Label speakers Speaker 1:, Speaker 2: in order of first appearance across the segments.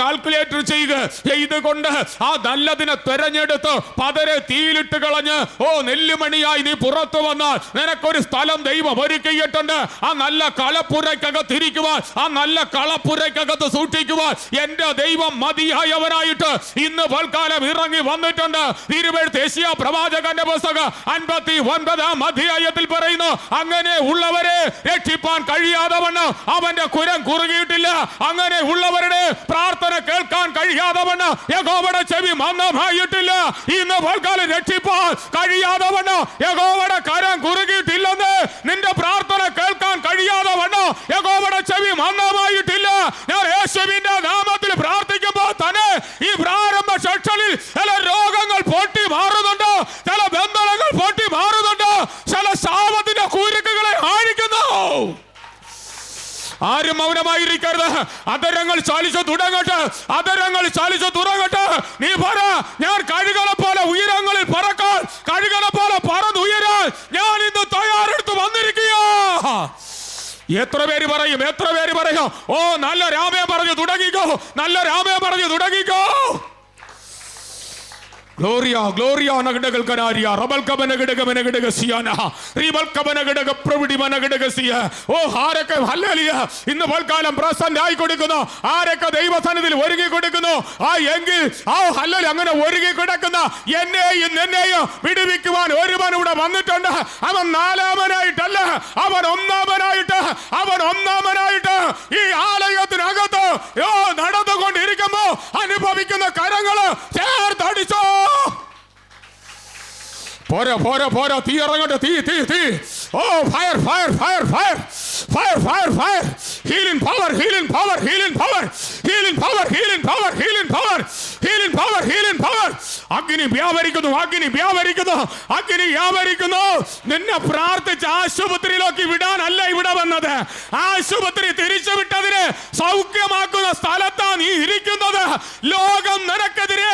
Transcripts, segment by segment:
Speaker 1: calculate ദിക്ർ ചെയ്ത് ചെയ്തുകൊണ്ട് ആ നല്ലതിനെ തെരഞ്ഞെടുത്ത് പതരെ തീയിലിട്ട് കളഞ്ഞ് ഓ നെല്ലുമണിയായി നീ പുറത്തു വന്നാൽ നിനക്കൊരു സ്ഥലം ദൈവം ഒരുക്കിയിട്ടുണ്ട് ആ നല്ല കളപ്പുരക്കകത്ത് ഇരിക്കുവാൻ ആ നല്ല കളപ്പുരക്കകത്ത് സൂക്ഷിക്കുവാൻ എൻ്റെ ദൈവം മതിയായവനായിട്ട് ഇന്ന് പൽക്കാലം ഇറങ്ങി വന്നിട്ടുണ്ട് തിരുവഴു ഏഷ്യ പ്രവാചകന്റെ പുസ്തകം അൻപത്തി ഒൻപതാം അധ്യായത്തിൽ പറയുന്നു അങ്ങനെ ഉള്ളവരെ രക്ഷിപ്പാൻ കഴിയാതെ വണ്ണം അവന്റെ കുരം കുറുകിയിട്ടില്ല അങ്ങനെ ഉള്ളവരുടെ പ്രാർത്ഥന കേൾക്കാൻ കഴിയാതെ വണ്ണം ചെവി മന്ദമായിട്ടില്ല ഇന്ന് പൽക്കാലം രക്ഷിപ്പാൻ കഴിയാതെ വണ്ണം കരം കുറുകിയിട്ടില്ലെന്ന് നിന്റെ പ്രാർത്ഥന കേൾക്കാൻ കഴിയാതെ വണ്ണം ചെവി മന്ദമായിട്ടില്ല ഞാൻ യേശുവിന്റെ നാമത്തിൽ പ്രാർത്ഥിക്കുമ്പോൾ തന്നെ ഈ പ്രാരംഭ സെക്ഷനിൽ ചില രോഗങ്ങൾ പൊട്ടി മാറുന്നുണ്ട് ആരും മൗനമായിരിക്കരുത് അതരങ്ങൾ ചാലിച്ചു തുടങ്ങട്ടെ അതരങ്ങൾ ചാലിച്ചു തുറങ്ങട്ടെ നീ പറ ഞാൻ കഴുകളെ പോലെ ഉയരങ്ങളിൽ പറക്കാൻ കഴുകളെ പോലെ പറന്നുയരാൻ ഞാൻ ഇന്ന് തയ്യാറെടുത്ത് വന്നിരിക്കുക എത്ര പേര് പറയും എത്ര പേര് പറയും ഓ നല്ല രാമയെ പറഞ്ഞു തുടങ്ങിക്കോ നല്ല രാമയെ പറഞ്ഞു തുടങ്ങിക്കോ ഗ്ലോറിയ ഗ്ലോറിയ നഗടകൾ കനാരിയ റബൽ കബനഗടക മനഗടക സിയാന റീബൽ കബനഗടക പ്രവിടി മനഗടക സിയ ഓ ആരൊക്കെ ഹല്ലലിയ ഇന്ന് പോൽക്കാലം പ്രസന്റ് ആയി കൊടുക്കുന്നു ആരൊക്കെ ദൈവസന്നിധിയിൽ ഒരുങ്ങി കൊടുക്കുന്നു ആ എങ്കിൽ ആ ഹല്ലൽ അങ്ങനെ ഒരുങ്ങി കിടക്കുന്ന എന്നെയും നിന്നെയും വിടുവിക്കുവാൻ ഒരുവൻ ഇവിടെ വന്നിട്ടുണ്ട് അവൻ നാലാമനായിട്ടല്ല അവൻ ഒന്നാമനായിട്ട് അവൻ ഒന്നാമനായിട്ട് ഈ ആലയത്തിനകത്ത് നടന്നുകൊണ്ടിരിക്കുമ്പോ അനുഭവിക്കുന്ന കരങ്ങള് പോരോ പോരോ പോരോ തീ ഇറങ്ങട്ടെ തീ തീ തീ ഓ fire fire fire fire fire fire fire healing power healing power healing power healing power healing power healing power healing power healing power അഗ്നി വ്യാപരിക്കുന്നു അഗ്നി വ്യാപരിക്കുന്നു അഗ്നി വ്യാപരിക്കുന്നു നിന്നെ പ്രാർത്ഥിച്ച് ആശുപത്രിയിലേക്ക് വിടാനല്ല ഇവിടെ വന്നത് ആശുപത്രി തിരിച്ചു വിട്ടതിന് സൗഖ്യമാക്കുന്ന സ്ഥലത്താണ് നീ ഇരിക്കുന്നത് ലോകം നിനക്കെതിരെ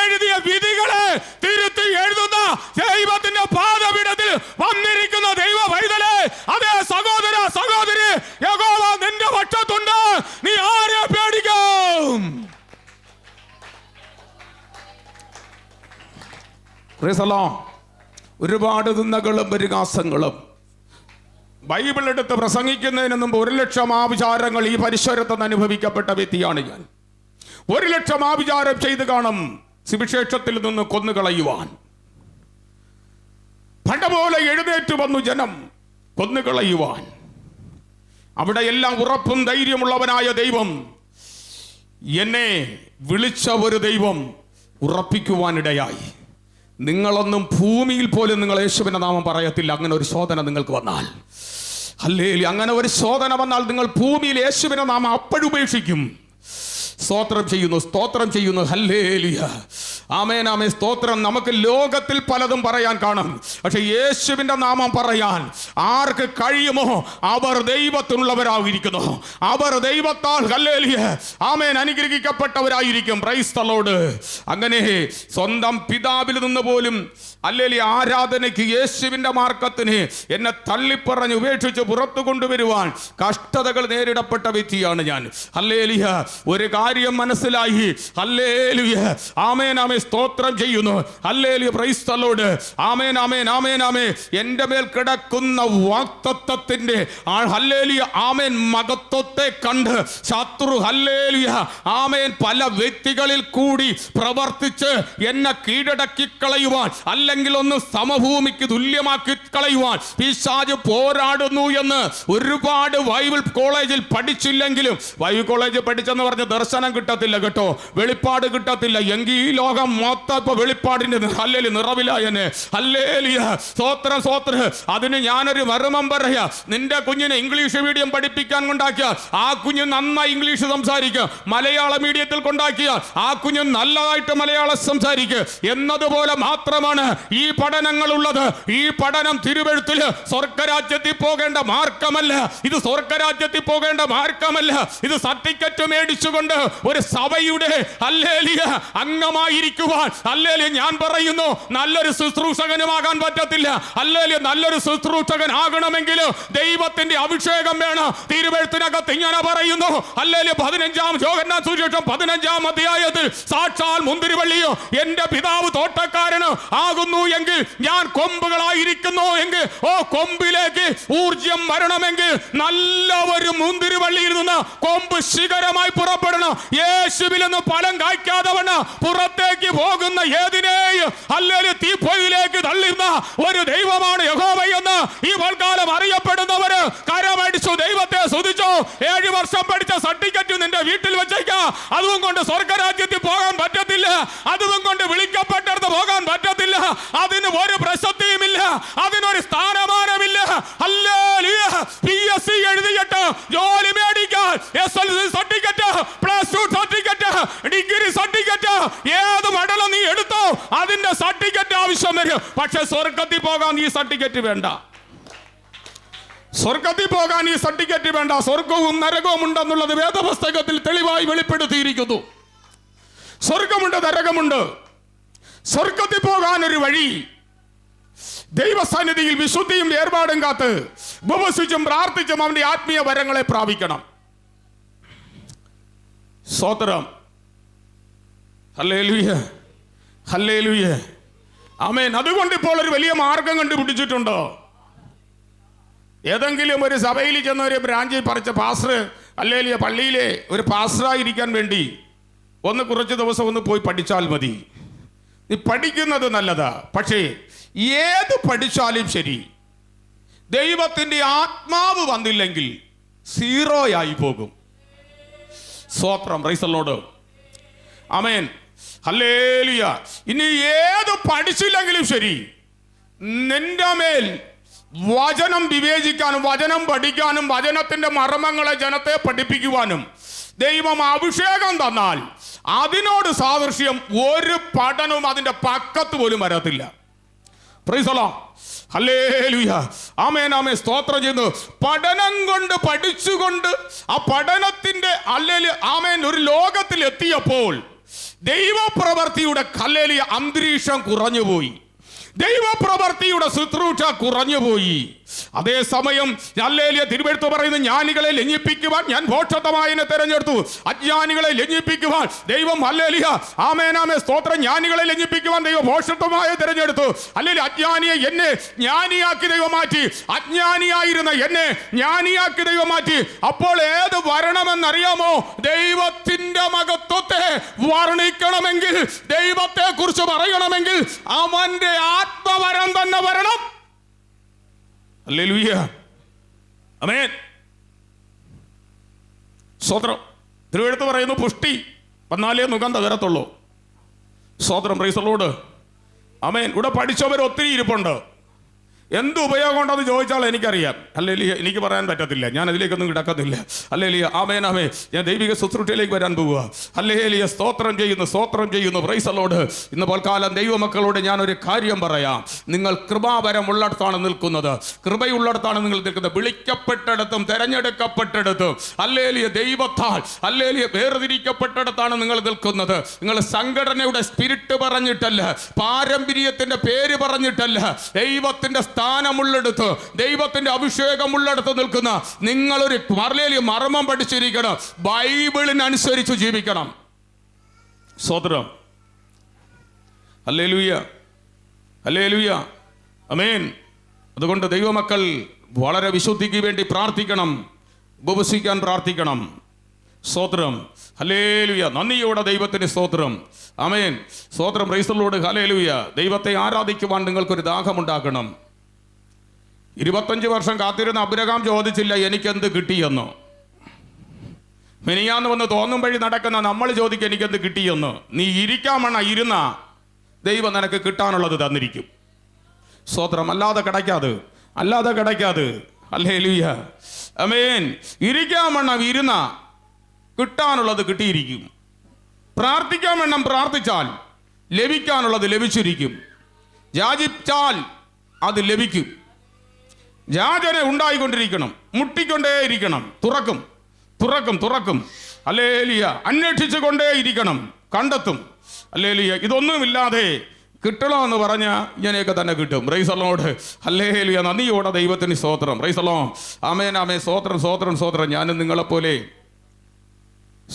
Speaker 1: എഴുതിയ വിധികളെ തിരുത്തി എഴുതുന്ന പ്രേസലോം ഒരുപാട് നിന്നകളും പരിഹാസങ്ങളും ബൈബിൾ എടുത്ത് പ്രസംഗിക്കുന്നതിന് മുമ്പ് ഒരു ലക്ഷം ആവിചാരങ്ങൾ ഈ പരിസരത്ത് അനുഭവിക്കപ്പെട്ട വ്യക്തിയാണ് ഞാൻ ഒരു ലക്ഷം ആവിചാരം ചെയ്ത് കാണും സുവിശേഷത്തിൽ നിന്ന് കൊന്നുകളയുവാൻ പണ്ടപോലെ എഴുന്നേറ്റ് വന്നു ജനം കൊന്നുകളയുവാൻ അവിടെ എല്ലാം ഉറപ്പും ധൈര്യമുള്ളവനായ ദൈവം എന്നെ വിളിച്ച ഒരു ദൈവം ഉറപ്പിക്കുവാനിടയായി നിങ്ങളൊന്നും ഭൂമിയിൽ പോലും നിങ്ങൾ യേശുവിൻ്റെ നാമം പറയത്തില്ല അങ്ങനെ ഒരു ശോധന നിങ്ങൾക്ക് വന്നാൽ അല്ലേ അങ്ങനെ ഒരു ശോധന വന്നാൽ നിങ്ങൾ ഭൂമിയിൽ യേശുവിനെ നാമം അപ്പോഴുപേക്ഷിക്കും സ്തോത്രം ചെയ്യുന്നു സ്തോത്രം ചെയ്യുന്നു ഹല്ലേലിയ ആമേൻ ആമേ സ്തോത്രം നമുക്ക് ലോകത്തിൽ പലതും പറയാൻ കാണും പക്ഷെ യേശുവിൻ്റെ നാമം പറയാൻ ആർക്ക് കഴിയുമോ അവർ ദൈവത്തിനുള്ളവരായിരിക്കുന്നു അവർ ദൈവത്താൽ കല്ലേലിയ ആമേൻ അനുഗ്രഹിക്കപ്പെട്ടവരായിരിക്കും ക്രൈസ്തലോട് അങ്ങനെ സ്വന്തം പിതാവിൽ നിന്ന് പോലും അല്ലേലി ആരാധനയ്ക്ക് യേശുവിൻ്റെ മാർഗത്തിന് എന്നെ തള്ളിപ്പറഞ്ഞ് ഉപേക്ഷിച്ച് പുറത്തു കൊണ്ടുവരുവാൻ കഷ്ടതകൾ നേരിടപ്പെട്ട വ്യക്തിയാണ് ഞാൻ അല്ലേലിയ ഒരു കാര്യം മനസ്സിലായി അല്ലേലിയ ആമേനാമേ ദൈവമേ സ്തോത്രം ചെയ്യുന്നു അല്ലേലു പ്രൈസ് തലോട് ആമേൻ ആമേൻ ആമേൻ ആമേ എൻ്റെ മേൽ കിടക്കുന്ന വാക്തത്വത്തിൻ്റെ ഹല്ലേലിയ ആമേൻ മകത്വത്തെ കണ്ട് ശത്രു ഹല്ലേലിയ ആമേൻ പല വ്യക്തികളിൽ കൂടി പ്രവർത്തിച്ച് എന്നെ കീഴടക്കി കളയുവാൻ അല്ലെങ്കിൽ ഒന്ന് സമഭൂമിക്ക് തുല്യമാക്കി കളയുവാൻ പിശാജ് പോരാടുന്നു എന്ന് ഒരുപാട് ബൈബിൾ കോളേജിൽ പഠിച്ചില്ലെങ്കിലും ബൈബിൾ കോളേജ് പഠിച്ചെന്ന് പറഞ്ഞ് ദർശനം കിട്ടത്തില്ല കേട്ടോ വെളിപ്പാട് കിട്ടത്തില്ല എങ്കിൽ ഈ ലോകം മാത്താത്മ വെളിപ്പാടിന്റെ അല്ലേലി നിറവിലായനെ അല്ലേലിയ സ്വോത്രം സ്വോത്ര അതിന് ഞാനൊരു മർമ്മം പറയാ നിന്റെ കുഞ്ഞിനെ ഇംഗ്ലീഷ് മീഡിയം പഠിപ്പിക്കാൻ കൊണ്ടാക്കിയ ആ കുഞ്ഞ് നന്നായി ഇംഗ്ലീഷ് സംസാരിക്കുക മലയാള മീഡിയത്തിൽ കൊണ്ടാക്കിയ ആ കുഞ്ഞ് നല്ലതായിട്ട് മലയാളം സംസാരിക്കുക എന്നതുപോലെ മാത്രമാണ് ഈ പഠനങ്ങൾ ഉള്ളത് ഈ പഠനം തിരുവഴുത്തിൽ സ്വർഗരാജ്യത്തിൽ പോകേണ്ട മാർഗമല്ല ഇത് സ്വർഗരാജ്യത്തിൽ പോകേണ്ട മാർഗമല്ല ഇത് സർട്ടിഫിക്കറ്റ് മേടിച്ചുകൊണ്ട് ഒരു സഭയുടെ അല്ലേലിയ അംഗമായിരിക്കും ജീവിക്കുവാൻ അല്ലേലും ഞാൻ പറയുന്നു നല്ലൊരു ശുശ്രൂഷകനുമാകാൻ പറ്റത്തില്ല അല്ലേലും നല്ലൊരു ശുശ്രൂഷകൻ ആകണമെങ്കിൽ ദൈവത്തിന്റെ അഭിഷേകം വേണം തിരുവഴുത്തിനകത്ത് ഇങ്ങനെ പറയുന്നു അല്ലേലും പതിനഞ്ചാം ജോഗന്നാഥ് സുശേഷം പതിനഞ്ചാം അധ്യായത്തിൽ സാക്ഷാൽ മുന്തിരിവള്ളിയോ എൻ്റെ പിതാവ് തോട്ടക്കാരനോ ആകുന്നു എങ്കിൽ ഞാൻ കൊമ്പുകളായിരിക്കുന്നു എങ്കിൽ ഓ കൊമ്പിലേക്ക് ഊർജം വരണമെങ്കിൽ നല്ല ഒരു മുന്തിരിവള്ളിയിൽ നിന്ന് കൊമ്പ് ശിഖരമായി പുറപ്പെടണം യേശുവിൽ നിന്ന് ഫലം കായ്ക്കാതെ വണ്ണം പുറത്തേക്ക് ഒഴുകി പോകുന്ന ഏതിനെയും അല്ലെങ്കിൽ തീപ്പൊയിലേക്ക് തള്ളുന്ന ഒരു ദൈവമാണ് യഹോവയെന്ന് ഈ വൽക്കാലം അറിയപ്പെടുന്നവര് കരമടിച്ചു ദൈവത്തെ സ്തുതിച്ചു ഏഴ് വർഷം പഠിച്ച സർട്ടിഫിക്കറ്റ് നിന്റെ വീട്ടിൽ വെച്ചേക്ക അതും കൊണ്ട് സ്വർഗരാജ്യത്തിൽ പോകാൻ പറ്റത്തില്ല അതും കൊണ്ട് വിളിക്കപ്പെട്ടടുത്ത് പോകാൻ പറ്റത്തില്ല അതിന് ഒരു പ്രശസ്തിയുമില്ല അതിനൊരു സ്ഥാനമാനമില്ല അല്ലേ പി എസ് സി എഴുതിയിട്ട് ജോലി മേടിക്കാൻ എസ് എൽ സി സർട്ടിഫിക്കറ്റ് ഏത് മെഡൽ നീ എടുത്തോ അതിന്റെ സർട്ടിഫിക്കറ്റ് ആവശ്യം വരും പക്ഷെ സ്വർഗത്തിൽ പോകാൻ ഈ സർട്ടിഫിക്കറ്റ് വേണ്ട സ്വർഗത്തിൽ പോകാൻ ഈ സർട്ടിഫിക്കറ്റ് വേണ്ട സ്വർഗവും നരകവും ഉണ്ടെന്നുള്ളത് വേദപുസ്തകത്തിൽ തെളിവായി വെളിപ്പെടുത്തിയിരിക്കുന്നു സ്വർഗമുണ്ട് നരകമുണ്ട് സ്വർഗത്തിൽ പോകാൻ ഒരു വഴി ദൈവസന്നിധിയിൽ വിശുദ്ധിയും ഏർപാടും കാത്ത് ഉപവസിച്ചും പ്രാർത്ഥിച്ചും അവന്റെ ആത്മീയ വരങ്ങളെ പ്രാപിക്കണം സ്വോത്രം അമേൻ ആമേൻ അതുകൊണ്ട് ഇപ്പോൾ ഒരു വലിയ മാർഗം കണ്ടുപിടിച്ചിട്ടുണ്ടോ ഏതെങ്കിലും ഒരു സഭയിൽ ചെന്ന ഒരു ബ്രാഞ്ചിൽ പറിച്ച പാസ്റ്റർ അല്ലെങ്കിൽ പള്ളിയിലെ ഒരു പാസ്റ്ററായിരിക്കാൻ വേണ്ടി ഒന്ന് കുറച്ച് ദിവസം ഒന്ന് പോയി പഠിച്ചാൽ മതി നീ പഠിക്കുന്നത് നല്ലതാ പക്ഷേ ഏത് പഠിച്ചാലും ശരി ദൈവത്തിൻ്റെ ആത്മാവ് വന്നില്ലെങ്കിൽ സീറോയായി പോകും സ്വോത്രം റൈസലോട് അമേൻ ഹല്ലേലിയ ഇനി ഏത് പഠിച്ചില്ലെങ്കിലും ശരി നിന്റെ മേൽ വചനം വിവേചിക്കാനും വചനം പഠിക്കാനും വചനത്തിന്റെ മർമ്മങ്ങളെ ജനത്തെ പഠിപ്പിക്കുവാനും ദൈവം അഭിഷേകം തന്നാൽ അതിനോട് സാദൃശ്യം ഒരു പഠനവും അതിന്റെ പക്കത്ത് പോലും വരത്തില്ല പ്രൈസലാം ഹല്ലേലുയ ആമേൻ സ്തോത്രം ചെയ്യുന്നു പഠനം കൊണ്ട് പഠിച്ചുകൊണ്ട് ആ പഠനത്തിന്റെ അല്ലെങ്കിൽ ആമേൻ ഒരു ലോകത്തിൽ എത്തിയപ്പോൾ ദൈവപ്രവർത്തിയുടെ കല്ലേലി അന്തരീക്ഷം കുറഞ്ഞുപോയി ദൈവപ്രവർത്തിയുടെ ശുശ്രൂഷ കുറഞ്ഞുപോയി അതേസമയം അല്ലേലിയ തിരുവെടുത്ത് പറയുന്ന ജ്ഞാനികളെ ലഞ്ഞിപ്പിക്കുവാൻ ഞാൻ ഭോക്ഷത്തമായി തെരഞ്ഞെടുത്തു അജ്ഞാനികളെ ലഞ്ഞിപ്പിക്കുവാൻ ദൈവം അല്ലേലിയ ആമേനാമേ സ്തോത്ര ജ്ഞാനികളെ ലഞ്ഞിപ്പിക്കുവാൻ ദൈവം ഭോഷത്വമായ തിരഞ്ഞെടുത്തു അല്ലെങ്കിൽ അജ്ഞാനിയെ എന്നെ ജ്ഞാനിയാക്കി ദൈവം മാറ്റി അജ്ഞാനിയായിരുന്ന എന്നെ ജ്ഞാനിയാക്കി ദൈവം മാറ്റി അപ്പോൾ ഏത് വരണമെന്നറിയാമോ ദൈവത്തിന്റെ മകത്വത്തെ വർണ്ണിക്കണമെങ്കിൽ ദൈവത്തെ കുറിച്ച് പറയണമെങ്കിൽ അവന്റെ ആത്മവരം തന്നെ വരണം അമേൻ സ്വോത്രം തിരുവഴുത്ത് പറയുന്നു പുഷ്ടി വന്നാലേ മുഖം തകരത്തുള്ളൂ സ്വോത്രം റീസലോട് അമേൻ ഇവിടെ പഠിച്ചവർ ഒത്തിരി ഇരിപ്പുണ്ട് എന്ത് ഉപയോഗം ഉണ്ടെന്ന് ചോദിച്ചാൽ എനിക്കറിയാം അല്ലെങ്കിൽ എനിക്ക് പറയാൻ പറ്റത്തില്ല ഞാൻ അതിലേക്കൊന്നും കിടക്കത്തില്ല അല്ലെങ്കിൽ ആമേനാമേ ഞാൻ ദൈവിക ശുശ്രൂഷയിലേക്ക് വരാൻ പോവുക അല്ലെങ്കിൽ സ്തോത്രം ചെയ്യുന്നു സ്തോത്രം ചെയ്യുന്നു പ്രൈസലോട് ഇന്ന് പോൽക്കാലം ദൈവമക്കളോട് ഞാൻ ഒരു കാര്യം പറയാം നിങ്ങൾ കൃപാപരം ഉള്ളിടത്താണ് നിൽക്കുന്നത് കൃപയുള്ളിടത്താണ് നിങ്ങൾ നിൽക്കുന്നത് വിളിക്കപ്പെട്ടിടത്തും തിരഞ്ഞെടുക്കപ്പെട്ടിടത്തും അല്ലെങ്കിൽ ദൈവത്താൽ അല്ലെങ്കിൽ വേർതിരിക്കപ്പെട്ടിടത്താണ് നിങ്ങൾ നിൽക്കുന്നത് നിങ്ങൾ സംഘടനയുടെ സ്പിരിറ്റ് പറഞ്ഞിട്ടല്ല പാരമ്പര്യത്തിൻ്റെ പേര് പറഞ്ഞിട്ടല്ല ദൈവത്തിൻ്റെ സ്ഥാനമുള്ളെടുത്ത് ദൈവത്തിൻ്റെ അഭിഷേകമുള്ളിടത്ത് നിൽക്കുന്ന നിങ്ങളൊരു മറലേലി മർമ്മം പഠിച്ചിരിക്കണം ബൈബിളിനനുസരിച്ച് ജീവിക്കണം സ്വതന്ത്രം അല്ലേ ലൂയ അല്ലേ ലൂയ അമേൻ അതുകൊണ്ട് ദൈവമക്കൾ വളരെ വിശുദ്ധിക്ക് വേണ്ടി പ്രാർത്ഥിക്കണം ഉപവസിക്കാൻ പ്രാർത്ഥിക്കണം സ്തോത്രം ഹലേലുയ നന്ദിയോടെ ദൈവത്തിന് സ്തോത്രം അമേൻ സ്തോത്രം റൈസലോട് ഹലേലുയ ദൈവത്തെ ആരാധിക്കുവാൻ നിങ്ങൾക്കൊരു ദാഹമുണ്ടാക്കണം ഇരുപത്തഞ്ച് വർഷം കാത്തിരുന്ന അബ്രഹാം ചോദിച്ചില്ല എനിക്കെന്ത് കിട്ടിയെന്ന് മിനിയാന്ന് വന്ന് തോന്നും വഴി നടക്കുന്ന നമ്മൾ ചോദിക്കും എനിക്കെന്ത് കിട്ടിയെന്ന് നീ ഇരിക്കാമണ്ണ ഇരുന്ന ദൈവം നിനക്ക് കിട്ടാനുള്ളത് തന്നിരിക്കും സ്വത്രം അല്ലാതെ കിടക്കാതെ അല്ലാതെ കിടക്കാതെ അല്ലേ ലൂയ അമേൻ ഇരിക്കാമണ്ണം ഇരുന്ന കിട്ടാനുള്ളത് കിട്ടിയിരിക്കും പ്രാർത്ഥിക്കാമെണ്ണം പ്രാർത്ഥിച്ചാൽ ലഭിക്കാനുള്ളത് ലഭിച്ചിരിക്കും യാചിച്ചാൽ അത് ലഭിക്കും യാചന ഉണ്ടായിക്കൊണ്ടിരിക്കണം മുട്ടിക്കൊണ്ടേയിരിക്കണം തുറക്കും തുറക്കും തുറക്കും ലിയ അന്വേഷിച്ചു ഇരിക്കണം കണ്ടെത്തും ലിയ ഇതൊന്നുമില്ലാതെ കിട്ടണമെന്ന് പറഞ്ഞാൽ ഇങ്ങനെയൊക്കെ തന്നെ കിട്ടും റൈസലോട് ലിയ നന്ദിയോടെ ദൈവത്തിന് സ്തോത്രം റൈസലോ അമേൻ അമേ സ്തോത്രം സ്തോത്രം സ്തോത്രം ഞാനും നിങ്ങളെപ്പോലെ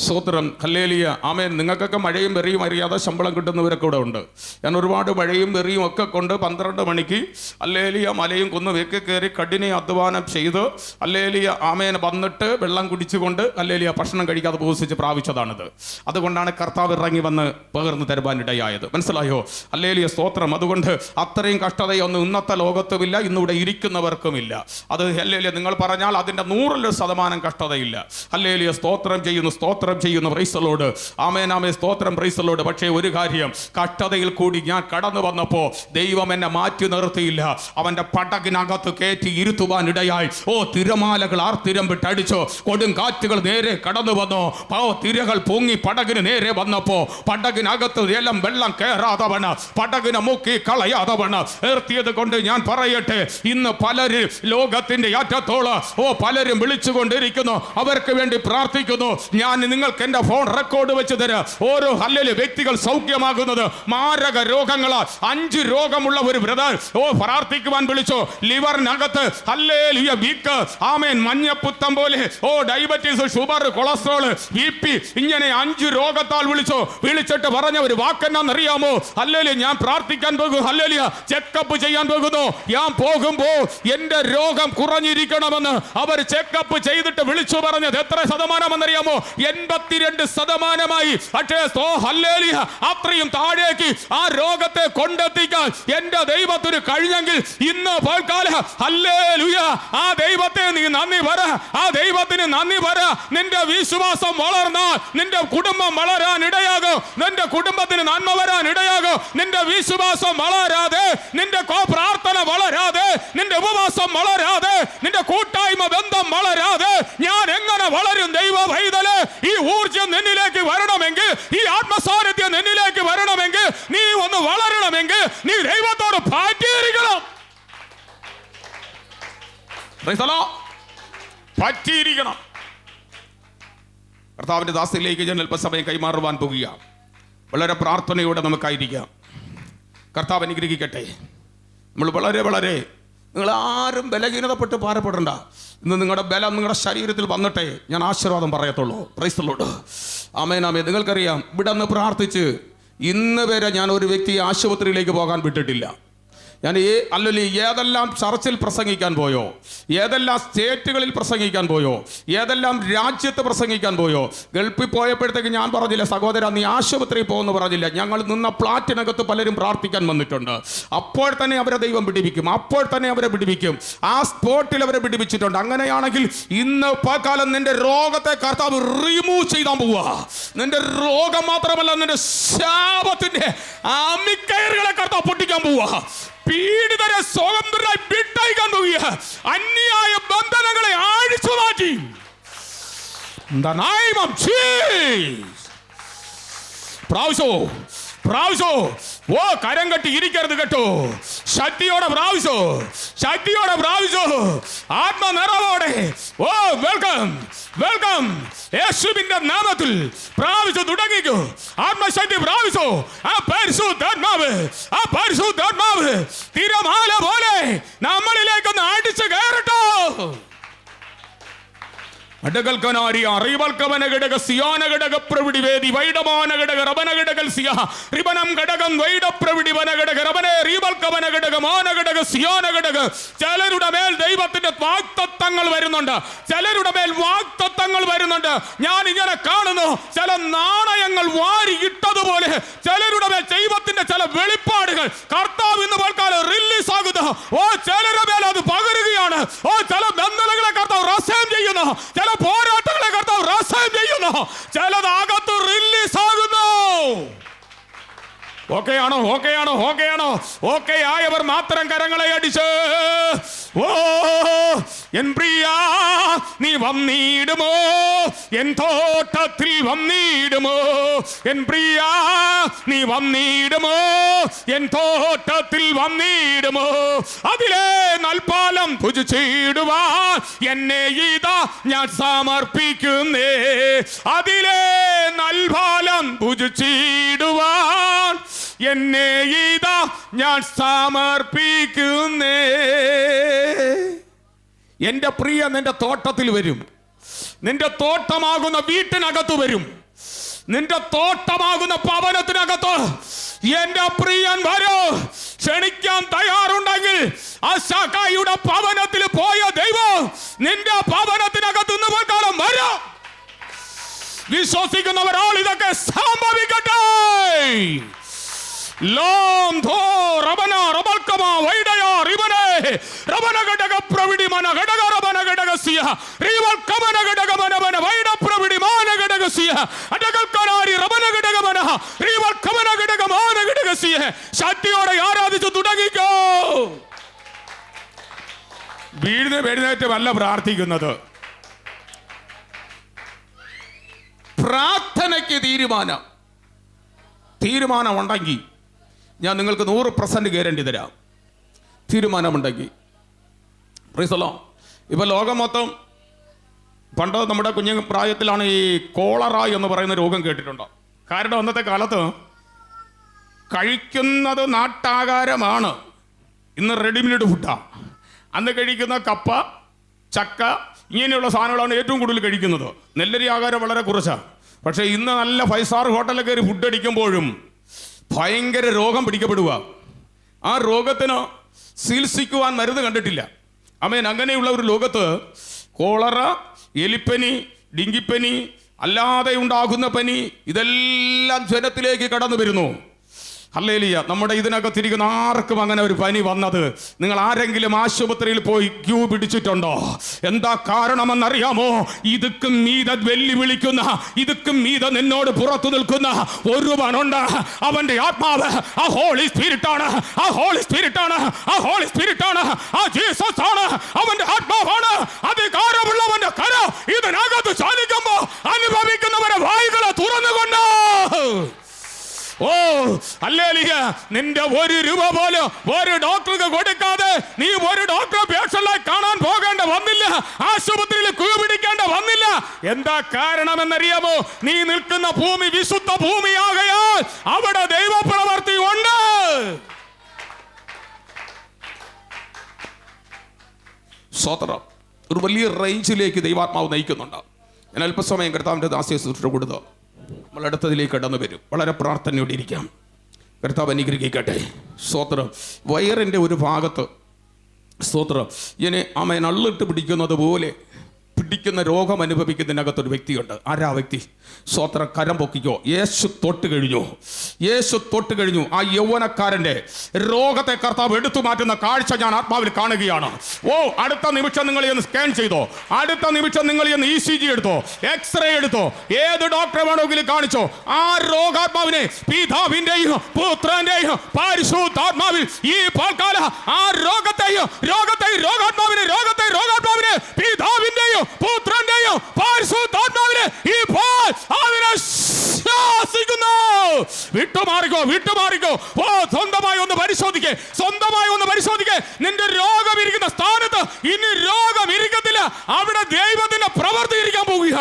Speaker 1: സ്തോത്രം കല്ലേലിയ ആമേൻ നിങ്ങൾക്കൊക്കെ മഴയും വെറിയും അറിയാതെ ശമ്പളം കിട്ടുന്നവരൊക്കെ ഇവിടെ ഉണ്ട് ഞാൻ ഒരുപാട് മഴയും വെറിയും ഒക്കെ കൊണ്ട് പന്ത്രണ്ട് മണിക്ക് അല്ലേലിയ മലയും കുന്നും ഒക്കെ കയറി കഠിന അധ്വാനം ചെയ്ത് അല്ലേലിയ ആമേൻ വന്നിട്ട് വെള്ളം കുടിച്ചുകൊണ്ട് അല്ലേലിയ ഭക്ഷണം കഴിക്കാതെ ഉപസിച്ച് പ്രാപിച്ചതാണിത് അതുകൊണ്ടാണ് കർത്താവ് ഇറങ്ങി വന്ന് പകർന്നു ഇടയായത് മനസ്സിലായോ അല്ലേലിയ സ്തോത്രം അതുകൊണ്ട് അത്രയും കഷ്ടതയൊന്നും ഇന്നത്തെ ലോകത്തുമില്ല ഇന്നിവിടെ ഇരിക്കുന്നവർക്കുമില്ല അത് അല്ലേലിയ നിങ്ങൾ പറഞ്ഞാൽ അതിൻ്റെ നൂറിലൊരു ശതമാനം കഷ്ടതയില്ല അല്ലേലിയ സ്തോത്രം ചെയ്യുന്നു സ്തോത്രം സ്തോത്രം ചെയ്യുന്നു പ്രൈസലോട് ആമേനാമേ സ്തോത്രം പ്രൈസലോട് പക്ഷേ ഒരു കാര്യം കഷ്ടതയിൽ കൂടി ഞാൻ കടന്നു വന്നപ്പോൾ ദൈവം എന്നെ മാറ്റി നിർത്തിയില്ല അവൻ്റെ പടകിനകത്ത് കയറ്റി ഇരുത്തുവാൻ ഇടയായി ഓ തിരമാലകൾ ആർത്തിരം അടിച്ചോ കൊടും കാറ്റുകൾ നേരെ കടന്നു വന്നു ഓ തിരകൾ പൊങ്ങി പടകിന് നേരെ വന്നപ്പോൾ പടകിനകത്ത് എല്ലാം വെള്ളം കയറാതവണ് പടകിനെ മുക്കി കളയാതവണ് ഏർത്തിയത് കൊണ്ട് ഞാൻ പറയട്ടെ ഇന്ന് പലര് ലോകത്തിന്റെ ഏറ്റത്തോളം ഓ പലരും വിളിച്ചുകൊണ്ടിരിക്കുന്നു അവർക്ക് വേണ്ടി പ്രാർത്ഥിക്കുന്നു ഞാൻ നിങ്ങൾക്ക് എൻ്റെ ഫോൺ റെക്കോർഡ് വെച്ച് തരാം ഓരോ ഹല്ലില് വ്യക്തികൾ സൗഖ്യമാകുന്നത് മാരക രോഗങ്ങൾ അഞ്ച് രോഗമുള്ള ഒരു ബ്രദർ ഓ പ്രാർത്ഥിക്കുവാൻ വിളിച്ചോ ലിവറിനകത്ത് ആമേൻ മഞ്ഞപ്പുത്തം പോലെ ഓ diabetes sugar cholesterol B P ഇങ്ങനെ അഞ്ച് രോഗത്താൽ വിളിച്ചോ വിളിച്ചിട്ട് പറഞ്ഞ ഒരു വാക്കെന്നാന്നറിയാമോ അല്ലേലിയ ഞാൻ പ്രാർത്ഥിക്കാൻ പോകും അല്ലേലിയ ചെക്കപ്പ് ചെയ്യാൻ പോകുന്നു ഞാൻ പോകുമ്പോ എൻ്റെ രോഗം കുറഞ്ഞിരിക്കണമെന്ന് അവർ ചെക്കപ്പ് ചെയ്തിട്ട് വിളിച്ചു പറഞ്ഞത് എത്ര ശതമാനമെന്നറിയാമോ എൻ്റെ എൺപത്തിരണ്ട് ശതമാനമായി അത്രയും താഴേക്ക് ആ രോഗത്തെ കൊണ്ടെത്തിക്കാൻ എന്റെ ദൈവത്തിന് കഴിഞ്ഞെങ്കിൽ ഇന്ന് പോൽക്കാല ആ ദൈവത്തെ നീ നന്ദി പറ ആ ദൈവത്തിന് നന്ദി പറ നിന്റെ വിശ്വാസം വളർന്നാൽ നിന്റെ കുടുംബം വളരാൻ ഇടയാകും നിന്റെ കുടുംബത്തിന് നന്മ വരാൻ ഇടയാകും നിന്റെ വിശ്വാസം വളരാതെ നിന്റെ കോ പ്രാർത്ഥന വളരാതെ നിന്റെ ഉപവാസം വളരാതെ നിന്റെ കൂട്ടായ്മ ബന്ധം വളരാതെ ഞാൻ എങ്ങനെ വളരും ദൈവ വൈതല് ഈ ഈ ഊർജം നിന്നിലേക്ക് വരണമെങ്കിൽ ഈ ആത്മസാന്നിധ്യം നിന്നിലേക്ക് വരണമെങ്കിൽ നീ ഒന്ന് വളരണമെങ്കിൽ നീ ദൈവത്തോട് പാറ്റിയിരിക്കണം പറ്റിയിരിക്കണം കർത്താവിൻ്റെ ദാസിലേക്ക് ഞാൻ അല്പസമയം കൈമാറുവാൻ പോകുക വളരെ പ്രാർത്ഥനയോടെ നമുക്കായിരിക്കാം കർത്താവ് അനുഗ്രഹിക്കട്ടെ നമ്മൾ വളരെ വളരെ നിങ്ങൾ ആരും ബലഹീനതപ്പെട്ട് ഭാരപ്പെടണ്ട ഇന്ന് നിങ്ങളുടെ ബലം നിങ്ങളുടെ ശരീരത്തിൽ വന്നിട്ടെ ഞാൻ ആശീർവാദം പറയത്തുള്ളൂ പ്രൈസ്തലോട് അമേനാമേ നിങ്ങൾക്കറിയാം ഇവിടെ നിന്ന് പ്രാർത്ഥിച്ച് ഇന്ന് വരെ ഞാൻ ഒരു വ്യക്തി ആശുപത്രിയിലേക്ക് പോകാൻ വിട്ടിട്ടില്ല ഞാൻ ഈ അല്ലല്ലി ഏതെല്ലാം ചർച്ചിൽ പ്രസംഗിക്കാൻ പോയോ ഏതെല്ലാം സ്റ്റേറ്റുകളിൽ പ്രസംഗിക്കാൻ പോയോ ഏതെല്ലാം രാജ്യത്ത് പ്രസംഗിക്കാൻ പോയോ ഗൾഫിൽ പോയപ്പോഴത്തേക്ക് ഞാൻ പറഞ്ഞില്ല സഹോദര നീ ആശുപത്രിയിൽ പോകുമെന്ന് പറഞ്ഞില്ല ഞങ്ങൾ നിന്ന പ്ലാറ്റിനകത്ത് പലരും പ്രാർത്ഥിക്കാൻ വന്നിട്ടുണ്ട് അപ്പോൾ തന്നെ അവരെ ദൈവം പിടിപ്പിക്കും അപ്പോൾ തന്നെ അവരെ പിടിപ്പിക്കും ആ സ്പോട്ടിൽ അവരെ പിടിപ്പിച്ചിട്ടുണ്ട് അങ്ങനെയാണെങ്കിൽ ഇന്ന് പക്കാലം നിന്റെ രോഗത്തെ കർത്താവ് റിമൂവ് ചെയ്താൽ പോവുക നിന്റെ രോഗം മാത്രമല്ല നിന്റെ ശാപത്തിന്റെ അമിക്കയറുകളെ കർത്താവ് പൊട്ടിക്കാൻ പോവുക പീഡിതരെ സ്വതന്ത്രരായി വിട്ടയക്കാൻ പോവുക അന്യായ ബന്ധനങ്ങളെ അഴിച്ചു മാറ്റി പ്രാവശ്യവും പ്രാവശ്യോ ഓ കരം കെട്ടി ഇരിക്കരുത് കേട്ടോ ശക്തിയോടെ പ്രാവശ്യോ ശക്തിയോടെ പ്രാവശ്യോ ആത്മനിറവോടെ ഓ വെൽക്കം വെൽക്കം യേശുവിന്റെ നാമത്തിൽ പ്രാവശ്യം തുടങ്ങിക്കോ ആത്മശക്തി പ്രാവശ്യോ ആ പരിശുദ്ധാത്മാവ് ആ പരിശുദ്ധാത്മാവ് തിരമാല പോലെ നമ്മളിലേക്കൊന്ന് അടിച്ചു കയറട്ടോ സിയോന പ്രവിടി സിയോന ചിലരുടെ മേൽ ദൈവത്തിന്റെ വാക്തത്വങ്ങൾ വരുന്നുണ്ട് ചിലരുടെ മേൽ വാക്തത്വങ്ങൾ വരുന്നുണ്ട് ഞാൻ ഇങ്ങനെ കാണുന്നു ചില നാണയങ്ങൾ വാരി ഇട്ടതുപോലെ ചിലരുടെ മേൽ ദൈവത്തിന്റെ ചില വെളിപ്പാടുകൾ കർത്താവ് ഇന്ന് റിലീസ് ആകുന്നു ഓ ചിലരുടെ മേൽ അത് പകരുകയാണ് ഓ ചില ബന്ധനങ്ങളെ കർത്താവ് റസേം ചെയ്യുന്നു ചില പോരാട്ടങ്ങളെ കർത്താവ് റസം ചെയ്യുന്നു ചിലത് അകത്ത് റിലീസ് ആകുന്നു ഓക്കെ ആണോ ഓക്കെ ആണോ ഓക്കെ ആണോ ഓക്കെ ആയവർ മാത്രം കരങ്ങളെ അടിച്ച് ഓ എൻ പ്രിയ നീ വന്നിടുമോ എൻ തോട്ടത്തിൽ വന്നിടുമോ എൻ പ്രിയ നീ വന്നിടുമോ എൻ തോട്ടത്തിൽ വന്നിടുമോ അതിലെ നൽപാലം ഭുജിച്ചിടുവാൻ എന്നെ ഈ ഞാൻ സമർപ്പിക്കുന്നേ അതിലെ നൽഫാലം ഭുജിച്ചിടുവാൻ എന്നെ ഇതാ ഞാൻ സമർപ്പിക്കുന്നേ എന്റെ പ്രിയ നിന്റെ തോട്ടത്തിൽ വരും നിന്റെ തോട്ടമാകുന്ന വീട്ടിനകത്ത് വരും നിന്റെ തോട്ടമാകുന്ന പവനത്തിനകത്ത് എന്റെ പ്രിയൻ വരൂ ക്ഷണിക്കാൻ തയ്യാറുണ്ടെങ്കിൽ അശാഖയുടെ പവനത്തിൽ പോയ ദൈവം നിന്റെ പവനത്തിനകത്ത് നിന്ന് പോൽക്കാലം വിശ്വസിക്കുന്നവരാൾ ഇതൊക്കെ സംഭവിക്കട്ടെ ಲಾಂ ಧೋ ರಬನ ರಬಲ್ಕಮ ವೈಡಯ ರಿಬನೆ ರಬನ ಗಡಗ ಪ್ರವಿಡಿ ಮನ ಗಡಗ ರಬನ ಗಡಗ ಸಿಯ ರಿವಲ್ ಕಮನ ಗಡಗ ಮನ ಮನ ವೈಡ ಪ್ರವಿಡಿ ಮಾನ ಗಡಗ ಸಿಯ ಅಡಗಲ್ ಕರಾರಿ ರಬನ ಗಡಗ ಮನ ರಿವಲ್ ಕಮನ ಗಡಗ ಮಾನ ಗಡಗ ಸಿಯ ശക്തിയോടെ ആരാധിച്ചു തുടങ്ങിക്കോ വീഴുന്ന വെഴുന്നേറ്റ് വല്ല പ്രാർത്ഥിക്കുന്നത് പ്രാർത്ഥനയ്ക്ക് തീരുമാനം തീരുമാനം ഉണ്ടെങ്കിൽ ഞാൻ നിങ്ങൾക്ക് നൂറ് പെർസെൻറ്റ് ഗ്യാരണ്ടി തരാം തീരുമാനമുണ്ടെങ്കിൽ പ്രീസലോ ഇപ്പോൾ ലോകം മൊത്തം പണ്ട് നമ്മുടെ കുഞ്ഞു പ്രായത്തിലാണ് ഈ കോളറ എന്ന് പറയുന്ന രോഗം കേട്ടിട്ടുണ്ടോ കാരണം അന്നത്തെ കാലത്ത് കഴിക്കുന്നത് നാട്ടാകാരമാണ് ഇന്ന് റെഡിമെയ്ഡ് ഫുഡാണ് അന്ന് കഴിക്കുന്ന കപ്പ ചക്ക ഇങ്ങനെയുള്ള സാധനങ്ങളാണ് ഏറ്റവും കൂടുതൽ കഴിക്കുന്നത് നെല്ലരി ആകാരം വളരെ കുറച്ചാണ് പക്ഷേ ഇന്ന് നല്ല ഫൈവ് സ്റ്റാർ ഹോട്ടലിൽ കയറി ഫുഡ് അടിക്കുമ്പോഴും ഭയങ്കര രോഗം പിടിക്കപ്പെടുക ആ രോഗത്തിന് ചികിത്സിക്കുവാൻ മരുന്ന് കണ്ടിട്ടില്ല അമേൻ അങ്ങനെയുള്ള ഒരു ലോകത്ത് കോളറ എലിപ്പനി ഡിങ്കിപ്പനി അല്ലാതെ ഉണ്ടാകുന്ന പനി ഇതെല്ലാം ജനത്തിലേക്ക് കടന്നു വരുന്നു ഹല്ലേലിയ നമ്മുടെ ഇതിനകത്തിരിക്കുന്ന ആർക്കും അങ്ങനെ ഒരു പനി വന്നത് നിങ്ങൾ ആരെങ്കിലും ആശുപത്രിയിൽ പോയി ക്യൂ പിടിച്ചിട്ടുണ്ടോ എന്താ കാരണമെന്നറിയാമോ ഇതുക്കും മീത വെല്ലുവിളിക്കുന്ന ഇതുക്കും മീത നിന്നോട് പുറത്തു നിൽക്കുന്ന പണുണ്ട് അവന്റെ ആത്മാവ് ആ ഹോളി സ്പിരിറ്റാണ് ആ ഹോളി സ്പിരിറ്റാണ് ആ ഹോളി സ്പിരിറ്റാണ് ആ ജീസസ് ആണ് അവന്റെ ആത്മാവാണ് ആ താൽക്കാലിക നിന്റെ ഒരു രൂപ പോലും ഒരു ഡോക്ടർക്ക് കൊടുക്കാതെ നീ ഒരു ഡോക്ടറെ പേഴ്സണലായി കാണാൻ പോകേണ്ട വന്നില്ല ആശുപത്രിയിൽ പിടിക്കേണ്ട വന്നില്ല എന്താ കാരണമെന്നറിയാമോ നീ നിൽക്കുന്ന ഭൂമി വിശുദ്ധ ഭൂമിയാകയാൽ അവിടെ ദൈവപ്രവർത്തി ഉണ്ട് സ്വതന്ത്രം ഒരു വലിയ റേഞ്ചിലേക്ക് ദൈവാത്മാവ് നയിക്കുന്നുണ്ട് ഞാൻ അല്പസമയം കർത്താവിൻ്റെ ദാസ്യ സൂക്ഷിച്ചു കൊടുത്തു നമ്മൾ അടുത്തതിലേക്ക് കടന്നു വരും വളരെ പ്രാർത്ഥനയോടെ ഇരിക്കാം കർത്താവ് അനുഗ്രഹിക്കട്ടെ സ്തോത്രം വയറിൻ്റെ ഒരു ഭാഗത്ത് സ്തോത്രം ഇനി അമ്മ നള്ളിട്ട് പിടിക്കുന്നത് പോലെ പിടിക്കുന്ന രോഗം അനുഭവിക്കുന്നതിനകത്തൊരു വ്യക്തിയുണ്ട് ആരാ വ്യക്തി സ്വോത്ര കരം പൊക്കിക്കോ യേശു തൊട്ട് കഴിഞ്ഞു യേശു തൊട്ട് കഴിഞ്ഞു ആ യൗവനക്കാരൻ്റെ രോഗത്തെ കർത്താവ് എടുത്തു മാറ്റുന്ന കാഴ്ച ഞാൻ ആത്മാവിൽ കാണുകയാണ് ഓ അടുത്ത നിമിഷം നിങ്ങൾ ഇന്ന് സ്കാൻ ചെയ്തോ അടുത്ത നിമിഷം നിങ്ങൾ ഇന്ന് ഇ സി ജി എടുത്തോ എക്സ്റേ എടുത്തോ ഏത് ഡോക്ടറെ വേണമെങ്കിലും കാണിച്ചോ ആ രോഗാത്മാവിനെ പിതാവിൻ്റെയും പുത്രൻ്റെയും പരിശുദ്ധാത്മാവിൽ ഈ പാൽക്കാല ആ രോഗത്തെയും രോഗത്തെയും രോഗാത്മാവിനെ രോഗത്തെ രോഗാത്മാവിനെ പിതാവിൻ്റെയും വിട്ടുമാറിക്കോ വിട്ടുമാറിക്കോ ഓ സ്വന്തമായി ഒന്ന് പരിശോധിക്കേ സ്വന്തമായി ഒന്ന് പരിശോധിക്കേ നിന്റെ രോഗം ഇരിക്കുന്ന സ്ഥാനത്ത് ഇനി രോഗം ഇരിക്കത്തില്ല അവിടെ ദൈവത്തിന്റെ പ്രവൃത്തി ഇരിക്കാൻ പോവുക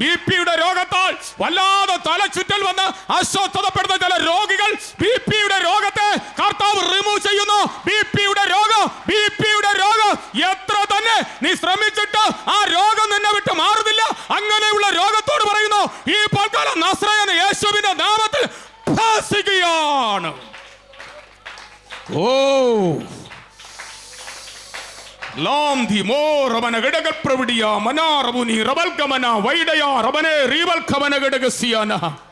Speaker 1: ബി പിയുടെ രോഗത്താൽ വല്ലാതെ തലച്ചുറ്റൽ വന്ന് അസ്വസ്ഥതപ്പെടുന്ന ചില രോഗികൾ ബി പിയുടെ രോഗത്തെ കർത്താവ് റിമൂവ് ചെയ്യുന്നു ബി പിയുടെ രോഗം ರಬನ ಗಡಗ ಪ್ರವಿಡಿಯ ಮನ ರಬುನಿ ರಬಲ್ ಕಮನ ವೈಡಯ ರಬನೆ ರೀವಲ್ ಕಮನ ಗಡಗಸಿಯನ